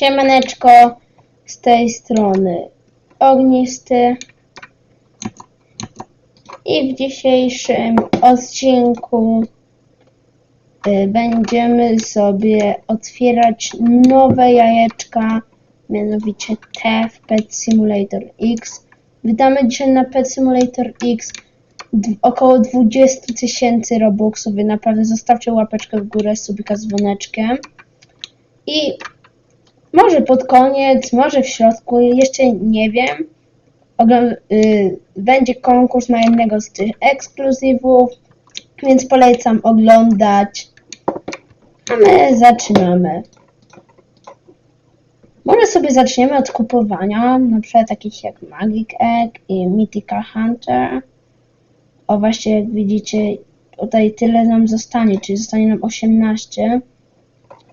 Siemaneczko z tej strony Ognisty i w dzisiejszym odcinku y, będziemy sobie otwierać nowe jajeczka, mianowicie te w Pet Simulator X. Wydamy dzisiaj na Pet Simulator X około 20 tysięcy robuxów, więc naprawdę zostawcie łapeczkę w górę, subika z dzwoneczkiem. I może pod koniec, może w środku, jeszcze nie wiem. Ogl- y, będzie konkurs na jednego z tych ekskluzywów, więc polecam oglądać. A my zaczynamy. Może sobie zaczniemy od kupowania, na przykład takich jak Magic Egg i Mythical Hunter. O właśnie, jak widzicie, tutaj tyle nam zostanie, czyli zostanie nam 18.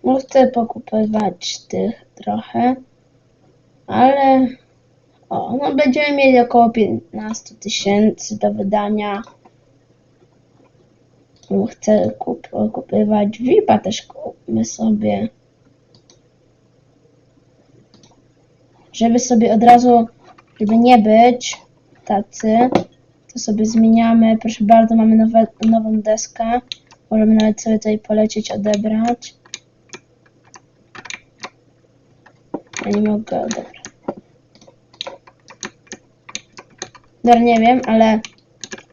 No chcę pokupywać tych trochę, ale o, no będziemy mieli około 15 tysięcy do wydania. No, Chcę kup, kupywać też kupmy sobie. Żeby sobie od razu, żeby nie być tacy, to sobie zmieniamy. Proszę bardzo, mamy nowe, nową deskę. Możemy nawet sobie tutaj polecieć, odebrać. Ja nie mogę odebrać. Dobra, nie wiem, ale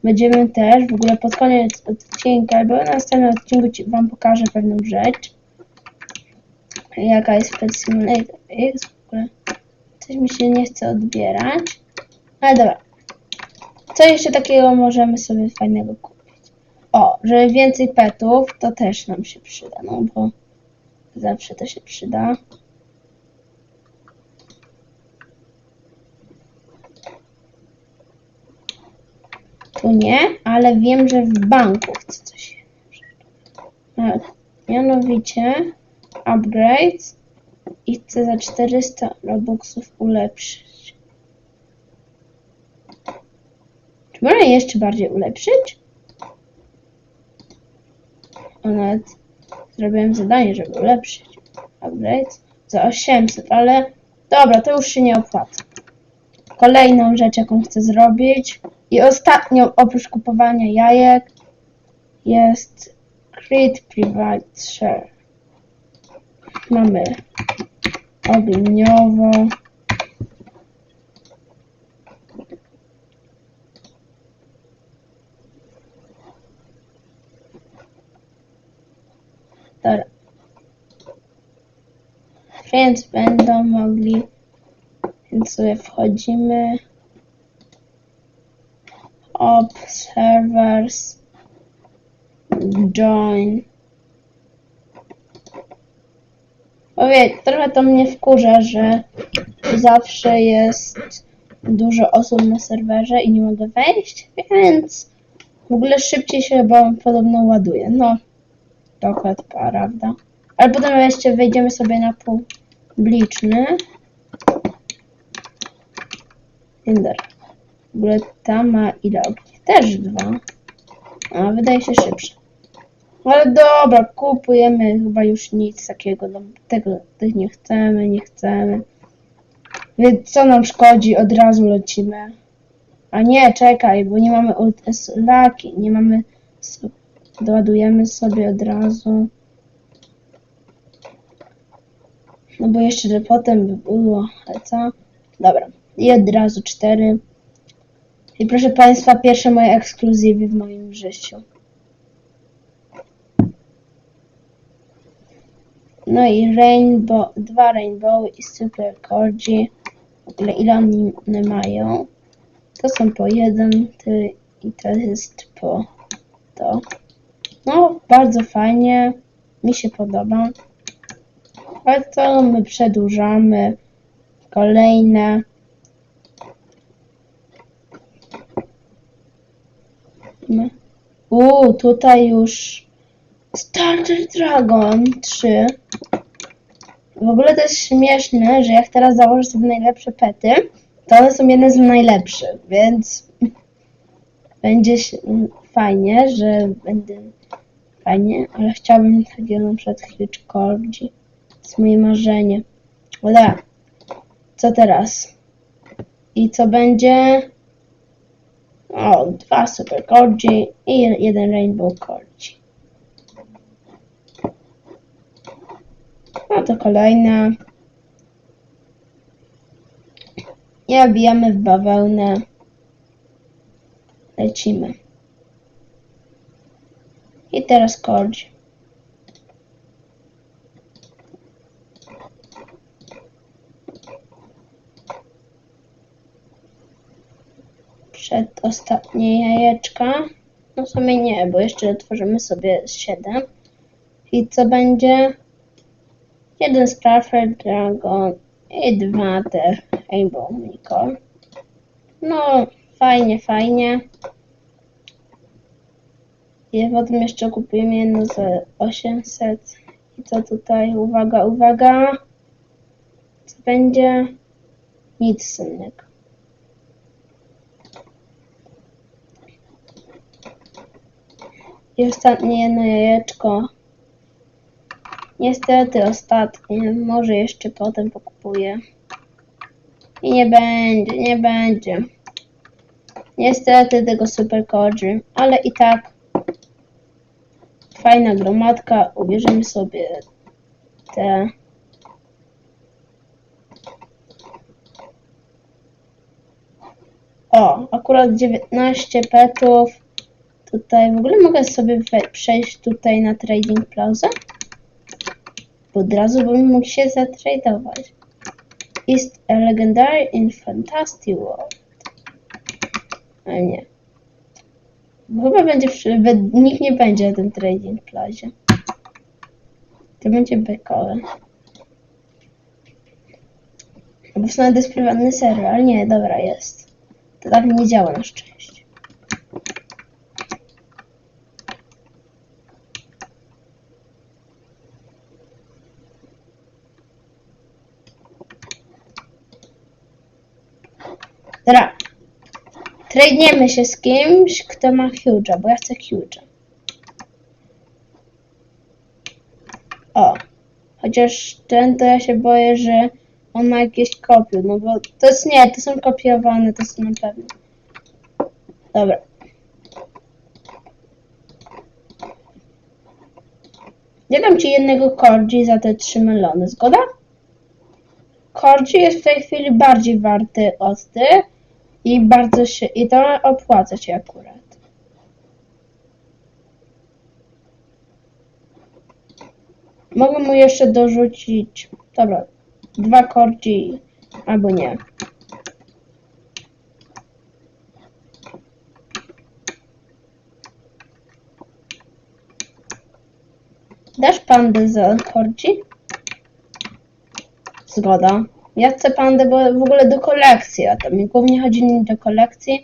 będziemy też w ogóle pod koniec odcinka, albo na następnym odcinku ci, Wam pokażę pewną rzecz. Jaka jest Pet Simulator w ogóle. Coś mi się nie chce odbierać. Ale dobra. Co jeszcze takiego możemy sobie fajnego kupić? O, żeby więcej petów, to też nam się przyda, no bo zawsze to się przyda. Tu nie, ale wiem, że w banku chcę coś. E, Mianowicie upgrade i chcę za 400 robuxów ulepszyć. Czy można jeszcze bardziej ulepszyć? O, nawet zrobiłem zadanie, żeby ulepszyć. Upgrade za 800, ale dobra, to już się nie opłaca. Kolejną rzecz, jaką chcę zrobić i ostatnią oprócz kupowania jajek jest Create Private Share. Mamy ogniowo. Dobra. Więc będą mogli, więc sobie wchodzimy. Observers. Join. Powiedz, trochę to mnie wkurza, że zawsze jest dużo osób na serwerze i nie mogę wejść, więc w ogóle szybciej się chyba podobno ładuje. No, to prawda. Ale potem jeszcze wejdziemy sobie na publiczny. Ender. W ogóle ta ma ile? Też dwa. A, wydaje się szybsze. Ale dobra, kupujemy chyba już nic takiego. No, tego, tych nie chcemy, nie chcemy. Więc co nam szkodzi? Od razu lecimy. A nie, czekaj, bo nie mamy laki, nie mamy. Doładujemy sobie od razu. No bo jeszcze, potem by było, ale co? Dobra. I od razu cztery. I proszę Państwa, pierwsze moje ekskluzywy w moim życiu. No i Rainbow, dwa Rainbow i Super Corgi. W ogóle ile oni mają? To są po jeden ty, i to jest po to. No, bardzo fajnie. Mi się podoba. Ale to my przedłużamy. Kolejne. My- Uuu, tutaj już Starter Dragon 3. W ogóle to jest śmieszne, że jak teraz założę sobie najlepsze pety, to one są jedne z najlepszych, więc będzie fajnie, że będę fajnie, ale chciałbym takiego na przykład Corgi. To jest moje marzenie. Dobra. Co teraz? I co będzie? O, dwa super i jeden rainbow cordzi. No to kolejne. I obijamy w bawełnę. Lecimy. I teraz kordzi. Przedostatnie jajeczka. No w sumie nie, bo jeszcze otworzymy sobie 7. I co będzie? Jeden Starfire Dragon i dwa te Rainbow Unicorn. No, fajnie, fajnie. I potem jeszcze kupimy jedno za 800. I co tutaj? Uwaga, uwaga. Co będzie? Nic innego. I ostatnie jedno jajeczko. Niestety ostatnie. Może jeszcze potem pokupuję. I nie będzie, nie będzie. Niestety tego super kodży, ale i tak fajna gromadka. Ubierzemy sobie te. O, akurat 19 petów. Tutaj w ogóle mogę sobie przejść tutaj na Trading Plaza. Bo od razu bym mógł się zatradować. Ist a legendary in Fantasy World. Ale nie. Chyba będzie, nikt nie będzie na tym Trading Plazie. To będzie bekowe. Bo w sumie to jest prywatny serwer, ale nie, dobra, jest. To tak nie działa na szczęście. Dobra. Tradniemy się z kimś, kto ma huge'a, bo ja chcę huge'a. O. Chociaż ten to ja się boję, że on ma jakieś kopie, no bo to jest nie, to są kopiowane, to są na pewno. Dobra. Ja dam ci jednego Corgi za te trzy melony, zgoda? Corgi jest w tej chwili bardziej warty od tych i bardzo się, i to opłaca się akurat. Mogę mu jeszcze dorzucić, dobra, dwa Corgi, albo nie. Dasz pandę za Corgi? Zgoda. Ja chcę pandę, bo w ogóle do kolekcji, a to mi głównie chodzi mi do kolekcji.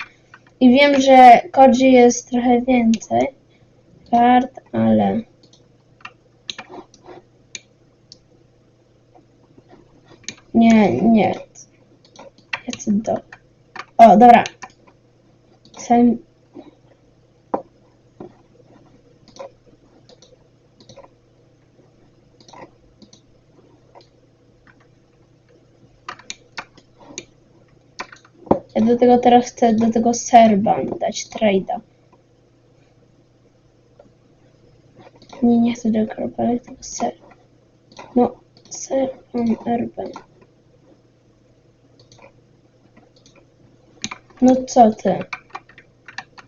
I wiem, że Corgi jest trochę więcej kart, ale... Nie, nie. Ja chcę do... O, dobra. Sam... Ja do tego teraz chcę do tego serba dać trade'a. Nie, nie chcę do kropelek, tylko ser. No, serban urban. No co ty?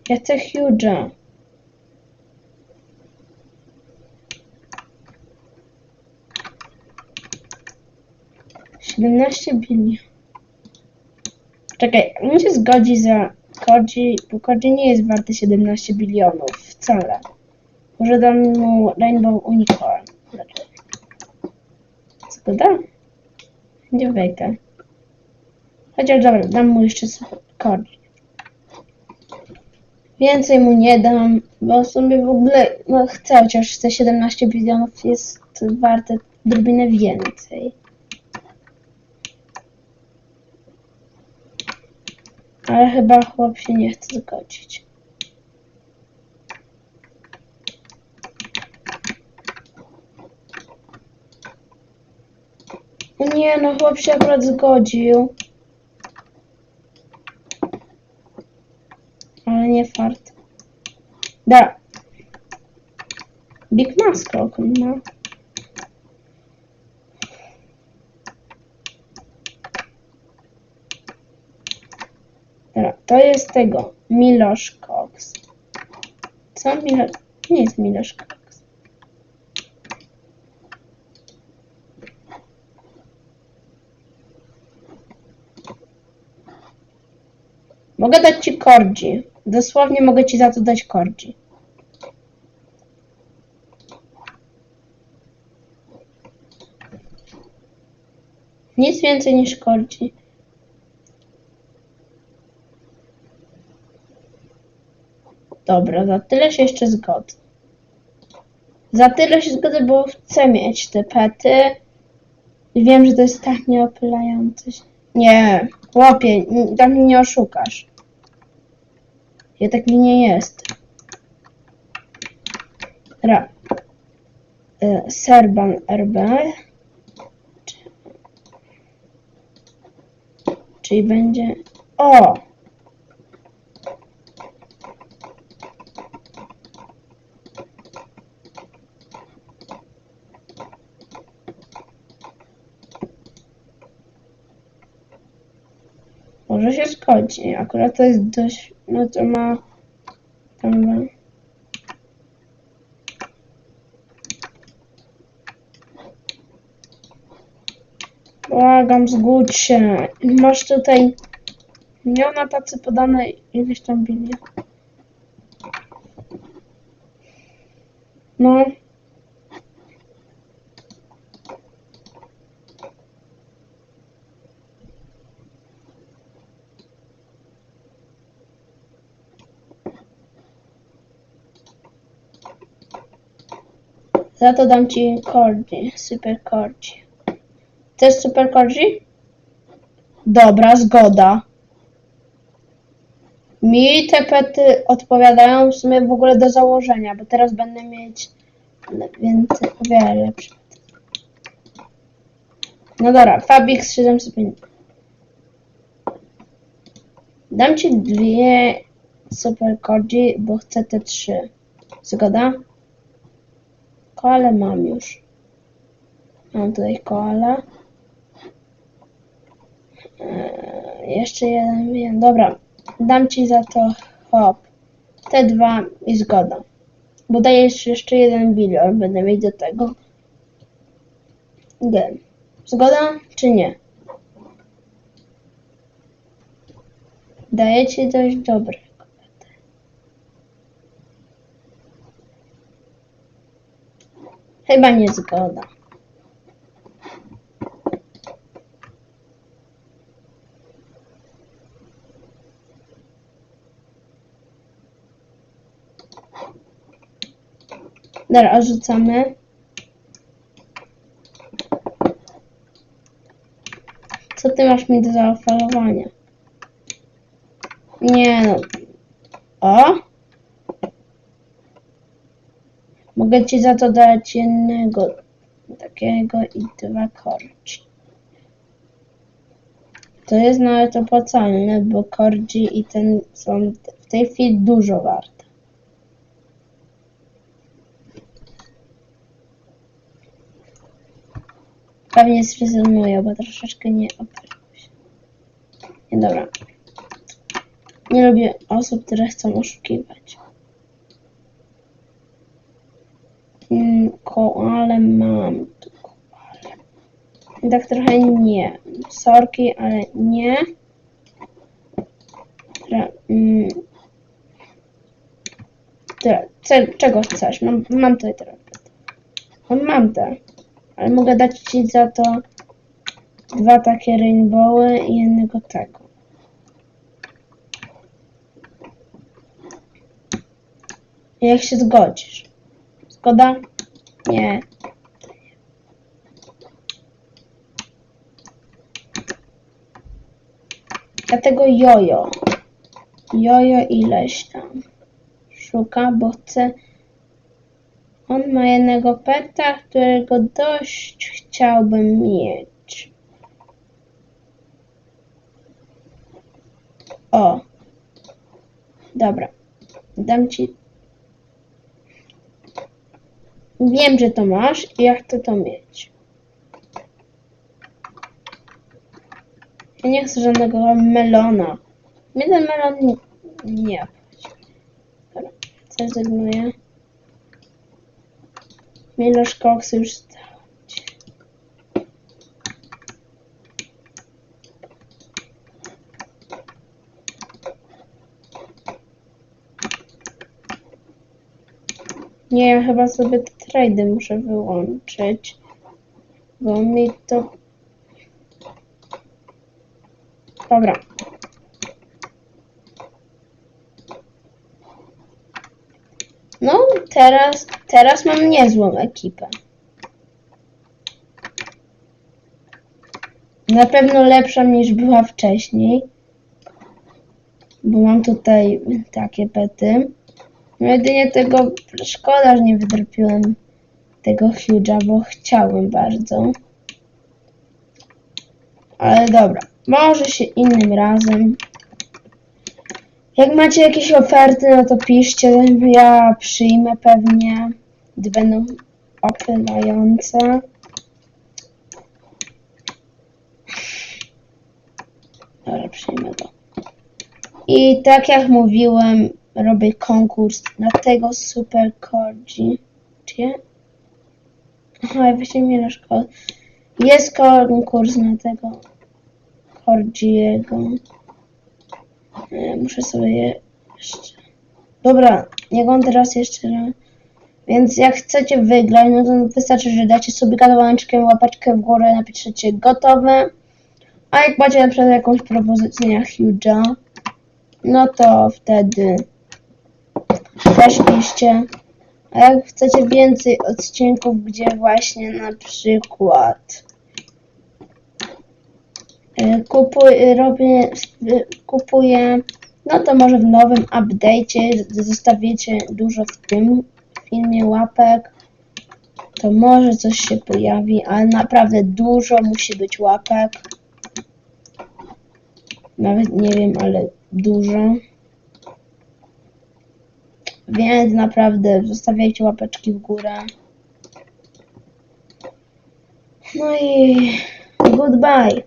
Ja chcę huge'a. Siedemnaście bilionów. Czekaj, on się zgodzi za Kodzi, bo Kodzi nie jest warty 17 bilionów wcale. Może dam mu Rainbow Unicorn. Zgoda? Będzie wejkę. Chociaż dobra, dam mu jeszcze Kodzi. Więcej mu nie dam, bo sobie w ogóle no, chcę, chociaż te 17 bilionów jest warte odrobinę więcej. Ale chyba chłop się nie chce zgodzić. Nie, no chłop się akurat zgodził. Ale nie fart. Da. Big Maskok, no. Dobra, to jest tego. Milosz Cox. Co Milosz? Nie jest Milosz Cox. Mogę dać ci kordzi. Dosłownie mogę ci za to dać kordzi. Nic więcej niż kordzi. Dobra, za tyle się jeszcze zgodzę. Za tyle się zgodzę, bo chcę mieć te pety. Wiem, że to jest tak nieopylające się. Nie, chłopie, tak mnie nie oszukasz. Ja taki nie jest. Ra. Y, Serban RB. Czyli będzie... O! Zgodzi. Akurat to jest dość... No to ma... Tam... Błagam, zgódź się. Masz tutaj... Imiona tacy podane ileś tam bilie. No. Za to dam ci korgi, super korgi. Chcesz super korgi? Dobra, zgoda. Mi te pety odpowiadają w sumie w ogóle do założenia, bo teraz będę mieć więcej, o wiele lepsze. No dobra, Fabix 705. Dam ci dwie super korgi, bo chcę te trzy. Zgoda? Koale mam już. Mam tutaj koala. Eee, jeszcze jeden wiem. Dobra, dam ci za to hop. Te dwa i zgoda. Bo dajesz jeszcze jeden bilion, będę mieć do tego. G. Zgoda czy nie? Daję ci dość dobre. Chyba nie zgoda. Dobra, rzucamy. Co ty masz mi do zaoferowania? Nie no. O? Mogę ci za to dać jednego takiego i dwa korci. To jest nawet opłacalne, bo kordzi i ten są w tej chwili dużo warte. Pewnie zrezygnuję, bo troszeczkę nie opylił się. Nie, dobra. Nie lubię osób, które chcą oszukiwać. Koale mam. Tak trochę nie. Sorki, ale nie. Mm. Ce, czego chcesz? Mam, mam tutaj teraz. No, mam te. Ale mogę dać ci za to dwa takie rainbowy i jednego tego. Jak się zgodzisz? Szkoda? Nie. Dlatego jojo. Jojo ileś tam. Szuka, bo chce... On ma jednego peta, którego dość chciałbym mieć. O. Dobra. Dam ci Wiem, że to masz i ja chcę to mieć. Ja nie chcę żadnego melona. Mnie ten melon nie. Dobra, zrezygnuję. Milosz Cox już stał. Nie, ja chyba sobie trady muszę wyłączyć. Bo mi to... Dobra. No, teraz, teraz mam niezłą ekipę. Na pewno lepsza niż była wcześniej. Bo mam tutaj takie pety. Jedynie tego szkoda, że nie wydropiłem tego Huge'a, bo chciałem bardzo. Ale dobra, może się innym razem. Jak macie jakieś oferty, no to piszcie, ja przyjmę pewnie, gdy będą opylające. Dobra, przyjmę to. I tak jak mówiłem, robię konkurs na tego Super ja? Aha, właśnie mi na szkołę. Jest konkurs na tego Corgiego. E, Muszę sobie jeszcze... Dobra, niech on teraz jeszcze raz. Więc jak chcecie wygrać, no to wystarczy, że dacie sobie kanałeczkę, łapeczkę w górę, napiszecie gotowe. A jak macie na przykład jakąś propozycję na Huge'a, no to wtedy też piszcie. A jak chcecie więcej odcinków, gdzie właśnie na przykład y, kupuj, robię, kupuję, no to może w nowym update'cie zostawicie dużo w tym filmie łapek, to może coś się pojawi, ale naprawdę dużo musi być łapek. Nawet nie wiem, ale dużo. Więc naprawdę zostawiajcie łapeczki w górę. No i goodbye.